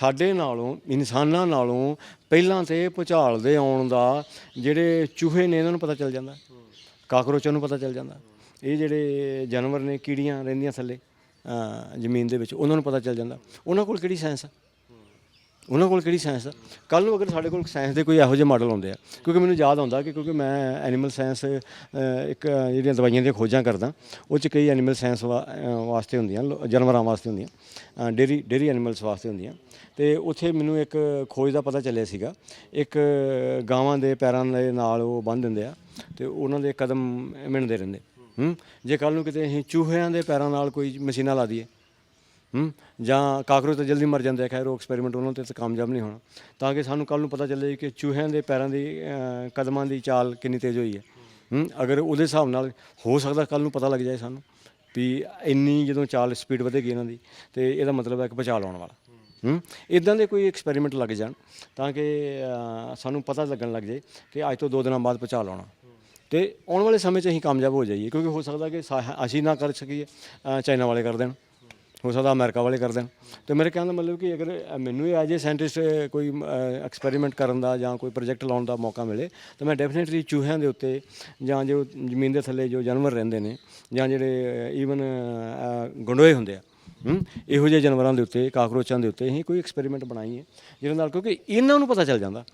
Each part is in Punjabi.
ਸਾਡੇ ਨਾਲੋਂ, ਇਨਸਾਨਾਂ ਨਾਲੋਂ ਪਹਿਲਾਂ ਤੇ ਭੁਚਾਲ ਦੇ ਆਉਣ ਦਾ ਜਿਹੜੇ ਚੂਹੇ ਨੇ ਇਹਨਾਂ ਨੂੰ ਪਤਾ ਚੱਲ ਜਾਂਦਾ। ਕਾਕਰੋਚਾਂ ਨੂੰ ਪਤਾ ਚੱਲ ਜਾਂਦਾ। ਇਹ ਜਿਹੜੇ ਜਾਨਵਰ ਨੇ, ਕੀੜੀਆਂ ਰਹਿੰਦੀਆਂ ਥੱਲੇ ਜ਼ਮੀਨ ਦੇ ਵਿੱਚ, ਉਹਨਾਂ ਨੂੰ ਪਤਾ ਚੱਲ ਜਾਂਦਾ। ਉਹਨਾਂ ਕੋਲ ਕਿਹੜੀ ਸਾਇੰਸ ਆ? ਉਹਨਾਂ ਕੋਲ ਕਿਹੜੀ ਸਾਇੰਸ ਆ? ਕੱਲ ਨੂੰ ਅਗਰ ਸਾਡੇ ਕੋਲ ਸਾਇੰਸ ਦੇ ਕੋਈ ਇਹੋ ਜਿਹੇ ਮਾਡਲ ਆਉਂਦੇ ਆ, ਕਿਉਂਕਿ ਮੈਨੂੰ ਯਾਦ ਆਉਂਦਾ ਕਿ ਕਿਉਂਕਿ ਮੈਂ ਐਨੀਮਲ ਸਾਇੰਸ ਇੱਕ ਜਿਹੜੀਆਂ ਦਵਾਈਆਂ ਦੀਆਂ ਖੋਜਾਂ ਕਰਦਾ, ਉਹ ਚ ਕਈ ਐਨੀਮਲ ਸਾਇੰਸ ਵਾਸਤੇ ਹੁੰਦੀਆਂ, ਲੋ- ਜਾਨਵਰਾਂ ਵਾਸਤੇ ਹੁੰਦੀਆਂ ਡੇਰੀ ਡੇਰੀ ਐਨੀਮਲਸ ਵਾਸਤੇ ਹੁੰਦੀਆਂ। ਤੇ ਉੱਥੇ ਮੈਨੂੰ ਇੱਕ ਖੋਜ ਦਾ ਪਤਾ ਚੱਲਿਆ ਸੀਗਾ, ਇੱਕ ਗਾਵਾਂ ਦੇ ਪੈਰਾਂ ਦੇ ਨਾਲ ਉਹ ਬੰਨ੍ਹ ਦਿੰਦੇ ਆ, ਤੇ ਉਹਨਾਂ ਦੇ ਕਦਮ ਮਿਣਦੇ ਰਹਿੰਦੇ। ਹੂੰ? ਜੇ ਕੱਲ ਨੂੰ ਕਿਤੇ ਅਸੀਂ ਚੂਹਿਆਂ ਦੇ ਪੈਰਾਂ ਨਾਲ ਕੋਈ ਮਸ਼ੀਨਾਂ ਲਾ ਦਈਏ ਹੂੰ? ਜਾਂ ਕਾਕਰੋਚ ਤਾਂ ਜਲਦੀ ਮਰ ਜਾਂਦੇ ਆ ਖੈਰ ਉਹ ਐਕਸਪੈਰੀਮੈਂਟ ਉਹਨਾਂ ਤੇ ਤਾਂ ਕਾਮਯਾਬ ਨਹੀਂ ਹੋਣਾ। ਤਾਂ ਕਿ ਸਾਨੂੰ ਕੱਲ ਨੂੰ ਪਤਾ ਚੱਲੇ ਕਿ ਚੂਹਿਆਂ ਦੇ ਪੈਰਾਂ ਦੀ ਕਦਮਾਂ ਦੀ ਚਾਲ ਕਿੰਨੀ ਤੇਜ਼ ਹੋਈ ਹੈ। ਹੂੰ? ਅਗਰ ਉਹਦੇ ਹਿਸਾਬ ਨਾਲ ਹੋ ਸਕਦਾ ਕੱਲ ਨੂੰ ਪਤਾ ਲੱਗ ਜਾਏ ਸਾਨੂੰ ਵੀ ਇੰਨੀ ਜਦੋਂ ਚਾਲ ਸਪੀਡ ਵਧੇਗੀ ਇਹਨਾਂ ਦੀ, ਤੇ ਇਹਦਾ ਮਤਲਬ ਹੈ ਕਿ ਬਚਾ ਲਾਉਣ ਵਾਲਾ। ਹੂੰ? ਇਦਾਂ ਦੇ ਕੋਈ ਐਕਸਪੈਰੀਮੈਂਟ ਲੱਗ ਜਾਣ, ਤਾਂ ਕਿ ਸਾਨੂੰ ਪਤਾ ਲੱਗਣ ਲੱਗ ਜਾਏ ਕਿ ਅੱਜ ਤੋਂ ਦੋ ਦਿਨਾਂ ਬਾਅਦ ਬਚਾ ਲਾਉਣਾ। ਤੇ ਆਉਣ ਵਾਲੇ ਸਮੇਂ 'ਚ ਅਸੀਂ ਕਾਮਯਾਬ ਹੋ ਜਾਈਏ, ਕਿਉਂਕਿ ਹੋ ਸਕਦਾ ਕਿ ਸਾ- ਅਸੀਂ ਨਾ ਕਰ ਸਕੀਏ ਚਾਈਨਾ ਵਾਲੇ ਕਰ ਦੇਣ। ਹੋ ਸਕਦਾ ਅਮਰੀਕਾ ਵਾਲੇ ਕਰ ਦੇਣ ਤੇ ਮੇਰੇ ਕਹਿਣ ਦਾ ਮਤਲਬ ਕਿ ਅਗਰ ਮੈਨੂੰ ਇਹ ਐਜ ਏ ਸਾਇੰਟਿਸਟ ਕੋਈ ਐਕਸਪੈਰੀਮੈਂਟ ਕਰਨ ਦਾ ਜਾਂ ਕੋਈ ਪ੍ਰੋਜੈਕਟ ਲਾਉਣ ਦਾ ਮੌਕਾ ਮਿਲੇ, ਤਾਂ ਮੈਂ ਡੈਫੀਨਿਟਲੀ ਚੂਹਿਆਂ ਦੇ ਉੱਤੇ ਜਾਂ ਜੋ ਜ਼ਮੀਨ ਦੇ ਥੱਲੇ ਜੋ ਜਾਨਵਰ ਰਹਿੰਦੇ ਨੇ ਜਾਂ ਜਿਹੜੇ ਈਵਨ ਗੰਡੋਏ ਹੁੰਦੇ ਆ ਇਹੋ ਜਿਹੇ ਜਾਨਵਰਾਂ ਦੇ ਉੱਤੇ, ਕਾਕਰੋਚਾਂ ਦੇ ਉੱਤੇ ਅਸੀਂ ਕੋਈ ਐਕਸਪੈਰੀਮੈਂਟ ਬਣਾਈ ਹੈ, ਜਿਹਦੇ ਨਾਲ ਕਿਉਂਕਿ ਇਹਨਾਂ ਨੂੰ ਪਤਾ ਚੱਲ ਜਾਂਦਾ।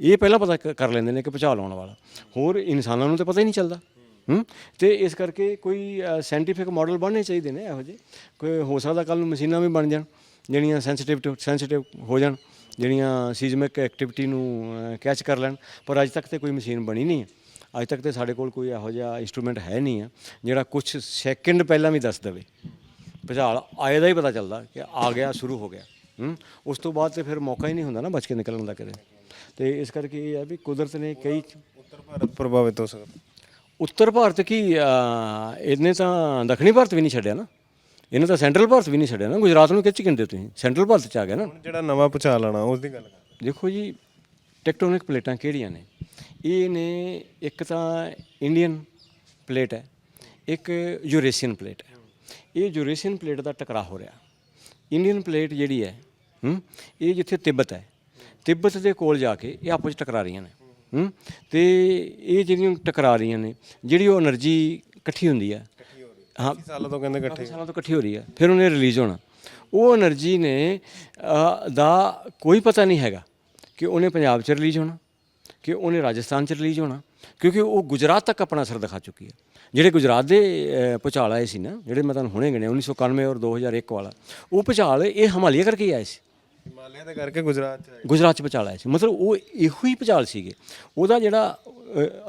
ਇਹ ਪਹਿਲਾਂ ਪਤਾ ਕ- ਕਰ ਲੈਂਦੇ ਨੇ ਕਿ ਭੁਚਾਲ ਆਉਣ ਵਾਲਾ। ਹੋਰ ਇਨਸਾਨਾਂ ਨੂੰ ਤਾਂ ਪਤਾ ਹੀ ਨਹੀਂ ਚੱਲਦਾ। ਹੂੰ? ਤੇ ਇਸ ਕਰਕੇ ਕੋਈ ਸਾਇੰਟੀਫਿਕ ਮਾਡਲ ਬਣਨੇ ਚਾਹੀਦੇ ਨੇ ਇਹੋ ਜਿਹੇ? ਕੋਈ ਹੋ ਸਕਦਾ ਕੱਲ ਨੂੰ ਮਸ਼ੀਨਾਂ ਵੀ ਬਣ ਜਾਣ, ਜਿਹੜੀਆਂ ਸੈਂਸਿਟਿਵ ਸੈਂਸਿਟਿਵ ਹੋ ਜਾਣ, ਜਿਹੜੀਆਂ ਸੀਜ਼ਮਿਕ ਐਕਟੀਵਿਟੀ ਨੂੰ ਕੈਚ ਕਰ ਲੈਣ। ਪਰ ਅੱਜ ਤੱਕ ਤੇ ਕੋਈ ਮਸ਼ੀਨ ਬਣੀ ਨਹੀਂ ਹੈ। ਅੱਜ ਤੱਕ ਤੇ ਸਾਡੇ ਕੋਲ ਕੋਈ ਇਹੋ ਜਿਹਾ ਇਨਸਟਰੂਮੈਂਟ ਹੈ ਨਹੀਂ ਆ ਜਿਹੜਾ ਕੁਝ ਸੈਕਿੰਡ ਪਹਿਲਾਂ ਵੀ ਦੱਸ ਦੇਵੇ। ਭੁਚਾਲ ਆਏ ਦਾ ਹੀ ਪਤਾ ਚੱਲਦਾ ਕਿ ਆ ਗਿਆ, ਸ਼ੁਰੂ ਹੋ ਗਿਆ। ਹੂੰ? ਉਸ ਤੋਂ ਬਾਅਦ ਤੇ ਫਿਰ ਮੌਕਾ ਹੀ ਨਹੀਂ ਹੁੰਦਾ ਨਾ ਬਚ ਕੇ ਨਿਕਲਣ ਦਾ ਕਦੇ ਤੇ ਇਸ ਕਰਕੇ ਇਹ ਆ ਵੀ ਕੁਦਰਤ ਨੇ ਕਈ ਉੱਤਰ ਭਾਰਤ ਪ੍ਰਭਾਵਿਤ ਹੋ ਸਕਦਾ। ਉੱਤਰ ਭਾਰਤ ਕੀ ਇਹਨੇ ਤਾਂ ਦੱਖਣੀ ਭਾਰਤ ਵੀ ਨਹੀਂ ਛੱਡਿਆ ਨਾ। ਇਹਨੇ ਤਾਂ ਸੈਂਟਰਲ ਭਾਰਤ ਵੀ ਨਹੀਂ ਛੱਡਿਆ ਨਾ। ਗੁਜਰਾਤ ਨੂੰ ਕਿੱਚ ਕਹਿੰਦੇ ਤੁਸੀਂ? ਸੈਂਟਰਲ ਭਾਰਤ ਚ ਆ ਗਿਆ ਨਾ। ਜਿਹੜਾ ਨਵਾਂ ਭੁਚਾਲ ਆਣਾ ਉਸ ਦੀ ਗੱਲ ਕਰ। ਦੇਖੋ ਜੀ ਟੈਕਟੋਨਿਕ ਪਲੇਟਾਂ ਕਿਹੜੀਆਂ ਨੇ? ਇਹ ਨੇ ਇੱਕ ਤਾਂ ਇੰਡੀਅਨ ਪਲੇਟ ਹੈ ਇੱਕ ਯੂਰੇਸ਼ੀਅਨ ਪਲੇਟ ਹੈ। ਇਹ ਯੂਰੇਸ਼ੀਅਨ ਪਲੇਟ ਦਾ ਟਕਰਾਅ ਹੋ ਰਿਹਾ। ਇੰਡੀਅਨ ਪਲੇਟ ਜਿਹੜੀ ਹੈ ਹੂੰ ਇਹ ਜਿੱਥੇ ਤਿੱਬਤ ਹੈ। ਤਿੱਬਤ ਦੇ ਕੋਲ ਜਾ ਕੇ ਇਹ ਆਪਸ ਵਿੱਚ ਟਕਰਾ ਰਹੀਆਂ ਨੇ। ਹੂੰ? ਤੇ ਇਹ ਜਿਹੜੀਆਂ ਟਕਰਾ ਰਹੀਆਂ ਨੇ ਜਿਹੜੀ ਉਹ એનર્ਜੀ ਇਕੱਠੀ ਹੁੰਦੀ ਆ। ਹਾਂ ਸਾਲਾਂ ਤੋਂ ਕਹਿੰਦੇ ਇਕੱਠੇ ਸਾਲਾਂ ਤੋਂ ਇਕੱਠੀ ਹੋ ਰਹੀ ਆ। ਫਿਰ ਉਹਨੇ ਰਿਲੀਜ਼ ਹੋਣਾ। ਉਹ એનર્ਜੀ ਨੇ ਦਾ ਕੋਈ ਪਤਾ ਨਹੀਂ ਹੈਗਾ ਕਿ ਉਹਨੇ ਪੰਜਾਬ 'ਚ ਰਿਲੀਜ਼ ਹੋਣਾ ਕਿ ਉਹਨੇ ਰਾਜਸਥਾਨ 'ਚ ਰਿਲੀਜ਼ ਹੋਣਾ ਕਿਉਂਕਿ ਉਹ ਗੁਜਰਾਤ ਤੱਕ ਆਪਣਾ ਅਸਰ ਦਿਖਾ ਚੁੱਕੀ ਹੈ ਜਿਹੜੇ ਗੁਜਰਾਤ ਦੇ ਪੁਚਾਲ ਆਏ ਸੀ ਨਾ ਜਿਹੜੇ ਮੈਂ ਤੁਹਾਨੂੰ ਹੁਣੇ ਗਿਣਿਆ 1991 ਔਰ 2001 ਵਾਲਾ ਉਹ ਪੁਚਾਲ ਇਹ ਹਮਾਲੀਆ ਕਰਕੇ ਆਏ ਸੀ। ਕਰਕੇ ਗੁਜਰਾਤ ਚ ਗੁਜਰਾਤ ਚ ਪਚਾਲ ਆਇਆ ਸੀ। ਮਤਲਬ ਉਹ ਇਹੋ ਹੀ ਪਚਾਲ ਸੀਗੇ। ਉਹਦਾ ਜਿਹੜਾ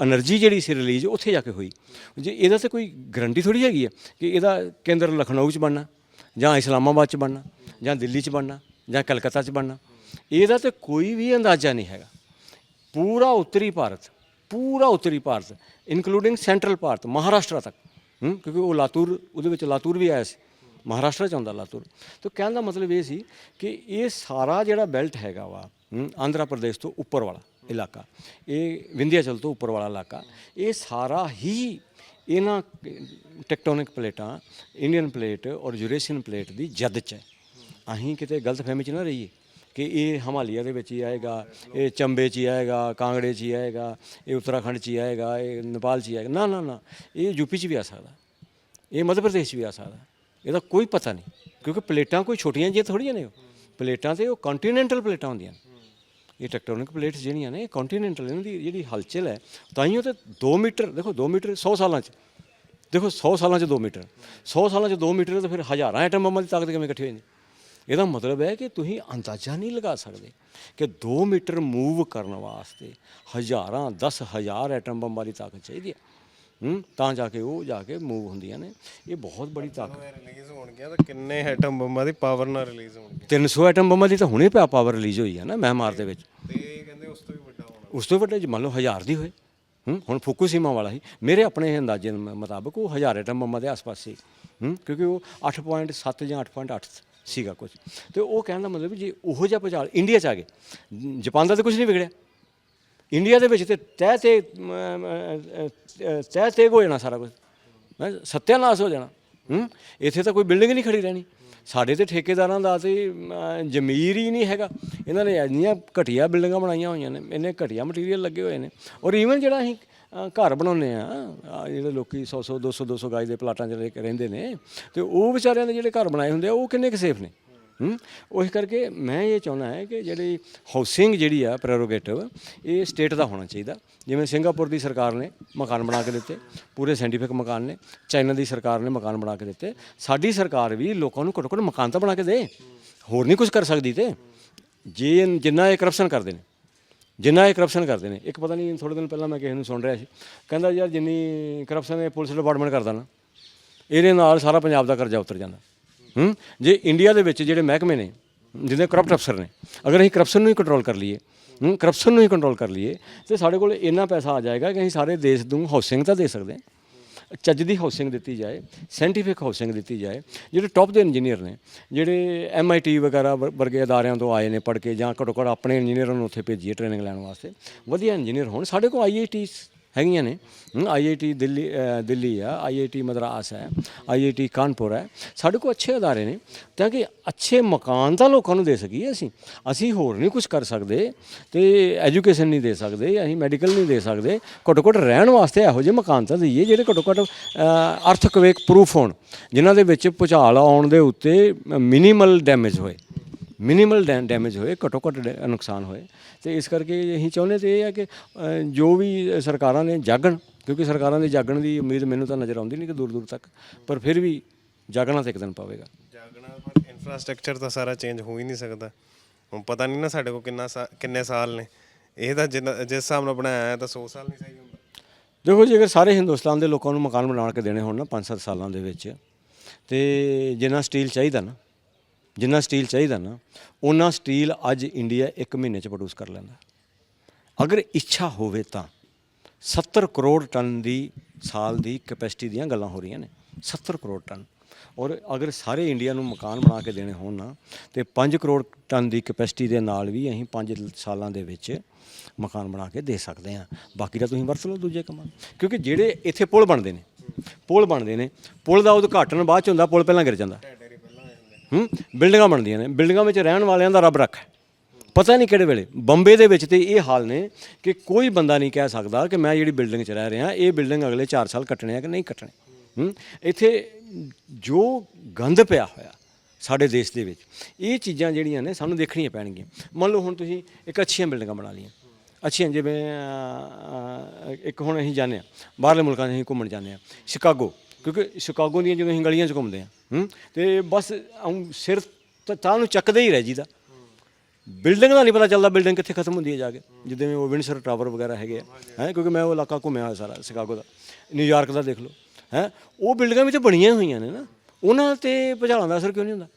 એનર્ਜੀ ਜਿਹੜੀ ਸੀ ਰਿਲੀਜ਼ ਉੱਥੇ ਜਾ ਕੇ ਹੋਈ। ਜੇ ਇਹਦਾ ਤੇ ਕੋਈ ਗਰੰਟੀ ਥੋੜੀ ਹੈਗੀ ਹੈ ਕਿ ਇਹਦਾ ਕੇਂਦਰ ਲਖਨਊ ਚ ਬਣਨਾ, ਜਾਂ ਇਸਲਾਮਾਬਾਦ ਚ ਬਣਨਾ, ਜਾਂ ਦਿੱਲੀ ਚ ਬਣਨਾ, ਜਾਂ ਕਲਕੱਤਾ ਚ ਬਣਨਾ। ਇਹਦਾ ਤੇ ਕੋਈ ਵੀ ਅੰਦਾਜ਼ਾ ਨਹੀਂ ਹੈਗਾ। ਪੂਰਾ ਉੱਤਰੀ ਭਾਰਤ, ਪੂਰਾ ਉੱਤਰੀ ਭਾਰਤ ਇਨਕਲੂਡਿੰਗ ਸੈਂਟਰਲ ਭਾਰਤ, ਮਹਾਰਾਸ਼ਟਰ ਤੱਕ। ਕਿਉਂਕਿ ਉਹ ਲਾਤੂਰ, ਉਹਦੇ ਵਿੱਚ ਲਾਤੂਰ ਵੀ ਆਇਆ ਸੀ। ਮਹਾਰਾਸ਼ਟਰ ਚ ਆਉਂਦਾ ਲਾਤੂਰ। ਤਾਂ ਕਹਿਣ ਦਾ ਮਤਲਬ ਇਹ ਸੀ ਕਿ ਇਹ ਸਾਰਾ ਜਿਹੜਾ ਬੈਲਟ ਹੈਗਾ ਵਾ ਆਂਧਰਾ ਪ੍ਰਦੇਸ਼ ਤੋਂ ਉੱਪਰ ਵਾਲਾ ਇਲਾਕਾ, ਇਹ ਵਿੰਧਿਆਚਲ ਤੋਂ ਉੱਪਰ ਵਾਲਾ ਇਲਾਕਾ, ਇਹ ਸਾਰਾ ਹੀ ਇਹਨਾਂ ਟੈਕਟੋਨਿਕ ਪਲੇਟਾਂ, ਇੰਡੀਅਨ ਪਲੇਟ ਔਰ ਯੂਰੇਸ਼ੀਅਨ ਪਲੇਟ ਦੀ ਜਦ ਚ ਹੈ। ਅਸੀਂ ਕਿਤੇ ਗਲਤਫਹਿਮੀ ਚ ਨਾ ਰਹੀਏ ਕਿ ਇਹ ਹਿਮਾਲਿਆ ਦੇ ਵਿੱਚ ਹੀ ਆਏਗਾ, ਇਹ ਚੰਬੇ 'ਚ ਹੀ ਆਏਗਾ, ਕਾਂਗੜੇ 'ਚ ਹੀ ਆਏਗਾ, ਇਹ ਉੱਤਰਾਖੰਡ 'ਚ ਹੀ ਆਏਗਾ, ਇਹ ਨੇਪਾਲ 'ਚ ਹੀ ਆਏਗਾ। ਨਾ ਨਾ ਨਾ, ਇਹ ਯੂਪੀ 'ਚ ਵੀ ਆ ਸਕਦਾ। ਇਹ ਮੱਧ ਪ੍ਰਦੇਸ਼ 'ਚ ਵੀ ਆ ਸਕਦਾ। ਇਹਦਾ ਕੋਈ ਪਤਾ ਨਹੀਂ, ਕਿਉਂਕਿ ਪਲੇਟਾਂ ਕੋਈ ਛੋਟੀਆਂ ਜਿਹੀਆਂ ਥੋੜੀਆਂ ਨੇ ਉਹ। ਪਲੇਟਾਂ ਤੇ ਉਹ ਕੰਟੀਨੈਂਟਲ ਪਲੇਟਾਂ ਹੁੰਦੀਆਂ। ਨੇ ਇਹ ਟੈਕਟੋਨਿਕ ਪਲੇਟਸ ਜਿਹੜੀਆਂ ਨੇ ਕੰਟੀਨੈਂਟਲ ਇਹਨਾਂ ਦੀ ਜਿਹੜੀ ਹਲਚਲ ਹੈ ਤਾਂ ਹੀ ਉਹ ਤੇ 2 ਮੀਟਰ, ਦੇਖੋ 2 ਮੀਟਰ 100 ਸਾਲਾਂ 'ਚ। ਦੇਖੋ 100 ਸਾਲਾਂ 'ਚ 2 ਮੀਟਰ। 100 ਸਾਲਾਂ 'ਚ 2 ਮੀਟਰ ਤਾਂ ਫਿਰ ਹਜ਼ਾਰਾਂ ਐਟਮ ਬੰਬਾਂ ਦੀ ਤਾਕਤ ਕਿਵੇਂ ਇਕੱਠੀ ਹੋ ਜਾਂਦੀ? ਇਹਦਾ ਮਤਲਬ ਹੈ ਕਿ ਤੁਸੀਂ ਅੰਦਾਜ਼ਾ ਨਹੀਂ ਲਗਾ ਸਕਦੇ ਕਿ 2 ਮੀਟਰ ਮੂਵ ਕਰਨ ਵਾਸਤੇ ਹਜ਼ਾਰਾਂ 10 ਹਜ਼ਾਰ ਐਟਮ ਬੰਬਾਂ ਦੀ ਤਾਕਤ ਚਾਹੀਦੀ ਹੈ। ਹੂੰ ਤਾਂ ਜਾ ਕੇ ਉਹ ਜਾ ਕੇ ਮੂਵ ਹੁੰਦੀਆਂ ਨੇ। ਇਹ ਬਹੁਤ ਬੜੀ ਤਾਕਤ। ਰਿਲੀਜ਼ ਹੋਣਗੀਆਂ ਤਾਂ ਕਿੰਨੇ ਐਟਮ ਬੰਬਾਂ ਦੀ ਪਾਵਰ ਨਾਲ ਰਿਲੀਜ਼ ਹੋਣਗੇ 300 ਐਟਮ ਬੰਬਾਂ ਦੀ ਤਾਂ ਹੁਣੇ ਪਿਆ ਪਾਵਰ ਰਿਲੀਜ਼ ਹੋਈ ਹੈ ਨਾ ਮਹਿਮਾਰ ਦੇ ਵਿੱਚ। ਤੇ ਇਹ ਕਹਿੰਦੇ ਉਸ ਤੋਂ ਵੀ ਵੱਡਾ ਹੋਣਾ। ਉਸ ਤੋਂ ਵੱਡੇ ਜੇ ਮੰਨ ਲਓ ਹਜ਼ਾਰ ਦੀ ਹੋਏ। ਹੂੰ ਹੁਣ ਫੁਕੂਸੀਮਾ ਵਾਲਾ ਸੀ। ਮੇਰੇ ਆਪਣੇ ਅੰਦਾਜ਼ੇ ਮੁਤਾਬਕ ਉਹ ਹਜ਼ਾਰ ਐਟਮ ਬੰਬਾਂ ਦੇ ਆਸ-ਪਾਸ ਸੀ। ਹੂੰ ਕਿਉਂਕਿ ਉਹ 8.7 ਜਾਂ 8.8 ਸੀਗਾ ਕੁਝ ਤੇ ਉਹ ਕਹਿਣ ਦਾ ਮਤਲਬ ਜੇ ਉਹੋ ਜਿਹਾ ਭੁਚਾਲ ਇੰਡੀਆ ਚ ਆ ਗਏ ਜਾਪਾਨ ਦਾ ਤਾਂ ਕੁਝ ਨਹੀਂ ਵਿਗੜਿਆ। ਇੰਡੀਆ ਦੇ ਵਿੱਚ ਤੇ ਤਹਿ ਤੇ ਤਹਿ ਤੇ ਹੋ ਜਾਣਾ ਸਾਰਾ ਕੁਝ ਹੈਂ, ਸੱਤਿਆਨਾਸ਼ ਹੋ ਜਾਣਾ। ਹੂੰ? ਇੱਥੇ ਤਾਂ ਕੋਈ ਬਿਲਡਿੰਗ ਨਹੀਂ ਖੜੀ ਰਹਿਣੀ। ਸਾਡੇ ਤੇ ਠੇਕੇਦਾਰਾਂ ਦਾ ਤੇ ਅਮ, ਜ਼ਮੀਰ ਹੀ ਨਹੀਂ ਹੈਗਾ। ਇਹਨਾਂ ਨੇ ਇੰਨੀਆਂ ਘਟੀਆ ਬਿਲਡਿੰਗਾਂ ਬਣਾਈਆਂ ਹੋਈਆਂ ਨੇ। ਇੰਨੇ ਘਟੀਆ ਮਟੀਰੀਅਲ ਲੱਗੇ ਹੋਏ ਨੇ। ਔਰ ਈਵਨ ਜਿਹੜਾ ਅਸੀਂ ਘਰ ਬਣਾਉਂਦੇ ਆ ਆਹ ਜਿਹੜੇ ਲੋਕੀ 100 100 200 200 ਗਾਜ ਦੇ ਪਲਾਟਾਂ 'ਚ ਰਹਿ ਰਹਿੰਦੇ ਨੇ ਤੇ ਉਹ ਵਿਚਾਰਿਆਂ ਦੇ ਜਿਹੜੇ ਘਰ ਬਣਾਏ ਹੁੰਦੇ ਆ ਉਹ ਕਿੰਨੇ ਕੁ ਸੇਫ ਨੇ? ਉਸ ਕਰਕੇ ਮੈਂ ਇਹ ਚਾਹੁੰਦਾ ਹੈ ਕਿ ਜਿਹੜੀ ਹਾਊਸਿੰਗ ਜਿਹੜੀ ਆ ਪ੍ਰੈਰੋਗੇਟਿਵ ਇਹ ਸਟੇਟ ਦਾ ਹੋਣਾ ਚਾਹੀਦਾ। ਜਿਵੇਂ ਸਿੰਗਾਪੁਰ ਦੀ ਸਰਕਾਰ ਨੇ ਮਕਾਨ ਬਣਾ ਕੇ ਦਿੱਤੇ, ਪੂਰੇ ਸਾਇੰਟੀਫਿਕ ਮਕਾਨ ਨੇ, ਚਾਈਨਾ ਦੀ ਸਰਕਾਰ ਨੇ ਮਕਾਨ ਬਣਾ ਕੇ ਦਿੱਤੇ। ਸਾਡੀ ਸਰਕਾਰ ਵੀ ਲੋਕਾਂ ਨੂੰ ਘੱਟੋ ਘੱਟ ਮਕਾਨ ਤਾਂ ਬਣਾ ਕੇ ਦੇ। ਹੋਰ ਨਹੀਂ ਕੁਝ ਕਰ ਸਕਦੀ ਤੇ। ਜੇ ਜਿੰਨਾ ਇਹ ਕਰਪਸ਼ਨ ਕਰਦੇ ਨੇ, ਜਿੰਨਾ ਇਹ ਕਰਪਸ਼ਨ ਕਰਦੇ ਨੇ, ਇੱਕ ਪਤਾ ਨਹੀਂ ਥੋੜੇ ਦਿਨ ਪਹਿਲਾਂ ਮੈਂ ਕਿਸੇ ਨੂੰ ਸੁਣ ਰਿਹਾ ਸੀ। ਕਹਿੰਦਾ ਯਾਰ ਜਿੰਨੀ ਕਰਪਸ਼ਨ ਇਹ ਪੁਲਿਸ ਡਿਪਾਰਟਮੈਂਟ ਕਰਦਾ ਨਾ, ਇਹਦੇ ਨਾਲ ਸਾਰਾ ਪੰਜਾਬ ਦਾ ਕਰਜ਼ਾ ਉਤਰ ਜਾਂਦਾ। ਹੂੰ? ਜੇ ਇੰਡੀਆ ਦੇ ਵਿੱਚ ਜਿਹੜੇ ਮਹਿਕਮੇ ਨੇ, ਜਿਹਦੇ ਕਰਪਟ ਅਫਸਰ ਨੇ, ਅਗਰ ਅਸੀਂ ਕਰਪਸ਼ਨ ਨੂੰ ਹੀ ਕੰਟਰੋਲ ਕਰ ਲਈਏ, ਹੂੰ? ਕਰਪਸ਼ਨ ਨੂੰ ਹੀ ਕੰਟਰੋਲ ਕਰ ਲਈਏ, ਤੇ ਸਾਡੇ ਕੋਲ ਇੰਨਾ ਪੈਸਾ ਆ ਜਾਏਗਾ ਕਿ ਅਸੀਂ ਸਾਰੇ ਦੇਸ਼ ਨੂੰ ਹਾਊਸਿੰਗ ਤਾਂ ਦੇ ਸਕਦੇ ਹਾਂ। ਚੱਜ ਦੀ ਹਾਊਸਿੰਗ ਦਿੱਤੀ ਜਾਏ ਸਾਇੰਟੀਫਿਕ ਹਾਊਸਿੰਗ ਦਿੱਤੀ ਜਾਏ, ਜਿਹੜੇ ਟੌਪ ਦੇ ਇੰਜੀਨੀਅਰ ਨੇ, ਜਿਹੜੇ ਐਮਆਈਟੀ ਵਗੈਰਾ ਵਰ- ਵਰਗੇ ਅਦਾਰਿਆਂ ਤੋਂ ਆਏ ਨੇ ਪੜ੍ਹ ਕੇ ਜਾਂ ਘੱਟੋ ਘੱਟ ਆਪਣੇ ਇੰਜੀਨੀਅਰਾਂ ਨੂੰ ਉੱਥੇ ਭੇਜੀਏ ਟ੍ਰੇਨਿੰਗ ਲੈਣ ਵਾਸਤੇ, ਵਧੀਆ ਇੰਜੀਨੀਅਰ ਹੋਣ। ਸਾਡੇ ਕੋਲ ਆਈਆਈਟੀਸ ਹੈਗੀਆਂ ਨੇ। ਆਈਆਈਟੀ ਦਿੱਲੀ ਅ, ਦਿੱਲੀ ਆ ਆਈਆਈਟੀ ਮਦਰਾਸ ਹੈ ਆਈਆਈਟੀ ਕਾਨਪੁਰ ਹੈ। ਸਾਡੇ ਕੋਲ ਅੱਛੇ ਅਦਾਰੇ ਨੇ। ਤਾਂ ਕਿ ਅੱਛੇ ਮਕਾਨ ਤਾਂ ਲੋਕਾਂ ਨੂੰ ਦੇ ਸਕੀਏ ਅਸੀਂ। ਅਸੀਂ ਹੋਰ ਨਹੀਂ ਕੁਝ ਕਰ ਸਕਦੇ ਤੇ ਐਜੂਕੇਸ਼ਨ ਨਹੀਂ ਦੇ ਸਕਦੇ ਅਸੀਂ ਮੈਡੀਕਲ ਨਹੀਂ ਦੇ ਸਕਦੇ। ਘੱਟੋ ਘੱਟ ਰਹਿਣ ਵਾਸਤੇ ਇਹੋ ਜਿਹੇ ਮਕਾਨ ਤਾਂ ਦਈਏ ਜਿਹੜੇ ਘੱਟੋ ਘੱਟ ਅਰਥਕਵੇਕ ਪ੍ਰੂਫ ਹੋਣ ਜਿਨ੍ਹਾਂ ਦੇ ਵਿੱਚ ਭੁਚਾਲ ਆਉਣ ਦੇ ਉੱਤੇ ਮਿਨੀਮਲ ਡੈਮੇਜ ਹੋਏ। ਮਿਨੀਮਲ ਡੈਮੇਜ ਹੋਏ ਘੱਟੋ ਘੱਟ ਨੁਕਸਾਨ ਹੋਏ। ਤੇ ਇਸ ਕਰਕੇ ਅਸੀਂ ਚਾਹੁੰਦੇ ਤੇ ਇਹ ਹੈ ਕਿ ਜੋ ਵੀ ਸਰਕਾਰਾਂ ਨੇ ਜਾਗਣ ਕਿਉਂਕਿ ਸਰਕਾਰਾਂ ਦੇ ਜਾਗਣ ਦੀ ਉਮੀਦ ਮੈਨੂੰ ਤਾਂ ਨਜ਼ਰ ਆਉਂਦੀ ਨਹੀਂ ਕਿ ਦੂਰ ਦੂਰ ਤੱਕ ਪਰ ਫਿਰ ਵੀ ਜਾਗਣਾ ਤਾਂ ਇੱਕ ਦਿਨ ਪਵੇਗਾ। ਜਾਗਣਾ ਪਰ ਇਨਫਰਾਸਟ੍ਰਕਚਰ ਤਾਂ ਸਾਰਾ ਚੇਂਜ ਹੋ ਹੀ ਨਹੀਂ ਸਕਦਾ। ਹੁਣ ਪਤਾ ਨਹੀਂ ਨਾ ਸਾਡੇ ਕੋਲ ਕਿੰਨਾ ਕਿੰਨੇ ਸਾਲ ਨੇ। ਇਹ ਤਾਂ ਜਿਸ ਹਿਸਾਬ ਨਾਲ ਬਣਾਇਆ ਹੈ ਤਾਂ 100 ਸਾਲ ਨਹੀਂ ਸਹੀ ਹੁੰਦਾ। ਦੇਖੋ ਜੀ ਅਗਰ ਸਾਰੇ ਹਿੰਦੁਸਤਾਨ ਦੇ ਲੋਕਾਂ ਨੂੰ ਮਕਾਨ ਬਣਾ ਕੇ ਦੇਣੇ ਹੋਣ ਨਾ 5-7 ਸਾਲਾਂ ਦੇ ਵਿੱਚ ਤੇ ਜਿੰਨਾ ਸਟੀਲ ਚਾਹੀਦਾ ਨਾ ਜਿੰਨਾ ਸਟੀਲ ਚਾਹੀਦਾ ਨਾ ਉਹਨਾਂ ਸਟੀਲ ਅੱਜ ਇੰਡੀਆ 1 ਮਹੀਨੇ ਚ ਪ੍ਰੋਡਿਊਸ ਕਰ ਲੈਂਦਾ। ਅਗਰ ਇੱਛਾ ਹੋਵੇ ਤਾਂ 70 ਕਰੋੜ ਟਨ ਦੀ ਸਾਲ ਦੀ ਕੈਪੈਸਿਟੀ ਦੀਆਂ ਗੱਲਾਂ ਹੋ ਰਹੀਆਂ ਨੇ। 70 ਕਰੋੜ ਟਨ। ਔਰ ਅਗਰ ਸਾਰੇ ਇੰਡੀਆ ਨੂੰ ਮਕਾਨ ਬਣਾ ਕੇ ਦੇਣੇ ਹੋਣ ਨਾ, ਤੇ 5 ਕਰੋੜ ਟਨ ਦੀ ਕੈਪੈਸਿਟੀ ਦੇ ਨਾਲ ਵੀ ਅਸੀਂ 5 ਸਾਲਾਂ ਦੇ ਵਿੱਚ ਮਕਾਨ ਬਣਾ ਕੇ ਦੇ ਸਕਦੇ ਹਾਂ। ਬਾਕੀ ਤਾਂ ਤੁਸੀਂ ਵਰਤ ਲਓ ਦੂਜੇ ਕੰਮਾਂ ਕਿਉਂਕਿ ਜਿਹੜੇ ਇੱਥੇ ਪੁਲ ਬਣਦੇ ਨੇ, ਪੁਲ ਬਣਦੇ ਨੇ, ਪੁਲ ਦਾ ਉਦਘਾਟਨ ਬਾਅਦ ਚ ਹੁੰਦਾ, ਪੁਲ ਪਹਿਲਾਂ ਗਿਰ ਜਾਂਦਾ। ਹੂੰ? ਬਿਲਡਿੰਗਾਂ ਬਣਦੀਆਂ ਨੇ। ਬਿਲਡਿੰਗਾਂ ਵਿੱਚ ਰਹਿਣ ਵਾਲਿਆਂ ਦਾ ਰੱਬ ਰੱਖ। ਹੈ ਪਤਾ ਨਹੀਂ ਕਿਹੜੇ ਵੇਲੇ। ਬੰਬੇ ਦੇ ਵਿੱਚ ਤੇ ਇਹ ਹਾਲ ਨੇ ਕਿ ਕੋਈ ਬੰਦਾ ਨਹੀਂ ਕਹਿ ਸਕਦਾ ਕਿ ਮੈਂ ਜਿਹੜੀ ਬਿਲਡਿੰਗ 'ਚ ਰਹਿ ਰਿਹਾ, ਇਹ ਬਿਲਡਿੰਗ ਅਗਲੇ 4 ਸਾਲ ਕੱਟਣੇ ਆ ਕਿ ਨਹੀਂ ਕੱਟਣੇ। ਹੂੰ? ਇੱਥੇ ਜੋ ਗੰਦ ਪਿਆ ਹੋਇਆ ਸਾਡੇ ਦੇਸ਼ ਦੇ ਵਿੱਚ, ਇਹ ਚੀਜ਼ਾਂ ਜਿਹੜੀਆਂ ਨੇ ਸਾਨੂੰ ਦੇਖਣੀਆਂ ਪੈਣਗੀਆਂ। ਮੰਨ ਲਓ ਹੁਣ ਤੁਸੀਂ ਇੱਕ ਅੱਛੀਆਂ ਬਿਲਡਿੰਗਾਂ ਬਣਾ ਲਈਆਂ। ਅੱਛੀਆਂ ਜਿਵੇਂ ਇੱਕ ਹੁਣ ਅਸੀਂ ਜਾਂਦੇ ਹਾਂ, ਬਾਹਰਲੇ ਮੁਲਕਾਂ 'ਚ ਅਸੀਂ ਘੁੰਮਣ ਜਾਂਦੇ ਹਾਂ। ਸ਼ਿਕਾਗੋ। ਕਿਉਂਕਿ ਸ਼ਿਕਾਗੋ ਦੀਆਂ ਜਦੋਂ ਅਸੀਂ ਗਲੀਆਂ 'ਚ ਘੁੰਮਦੇ ਹਾਂ, ਹੂੰ, ਤੇ ਬਸ ਆਊਂ ਸਿਰ ਤਾਂ ਨੂੰ ਚੱਕਦੇ ਹੀ ਰਹਿ ਜੀਦਾ ਬਿਲਡਿੰਗ ਦਾ ਨਹੀਂ ਪਤਾ ਚੱਲਦਾ ਬਿਲਡਿੰਗ ਕਿੱਥੇ ਖਤਮ ਹੁੰਦੀ ਹੈ ਜਾ ਕੇ। ਜਿੱਦਾਂ ਉਹ ਵਿੰਡਸਰ ਟਾਵਰ ਵਗੈਰਾ ਹੈਗੇ ਆ, ਹੈ, ਕਿਉਂਕਿ ਮੈਂ ਉਹ ਇਲਾਕਾ ਘੁੰਮਿਆ ਹੋਇਆ ਸਾਰਾ ਸ਼ਿਕਾਗੋ ਦਾ ਨਿਊਯਾਰਕ ਦਾ ਦੇਖ ਲਓ, ਹੈ, ਉਹ ਬਿਲਡਿੰਗਾਂ ਵੀ ਤਾਂ ਬਣੀਆਂ ਹੋਈਆਂ ਨੇ ਨਾ। ਉਹਨਾਂ ਤੇ ਭੁਚਾਲਾਂ ਦਾ ਅਸਰ ਕਿਉਂ ਨਹੀਂ ਹੁੰਦਾ?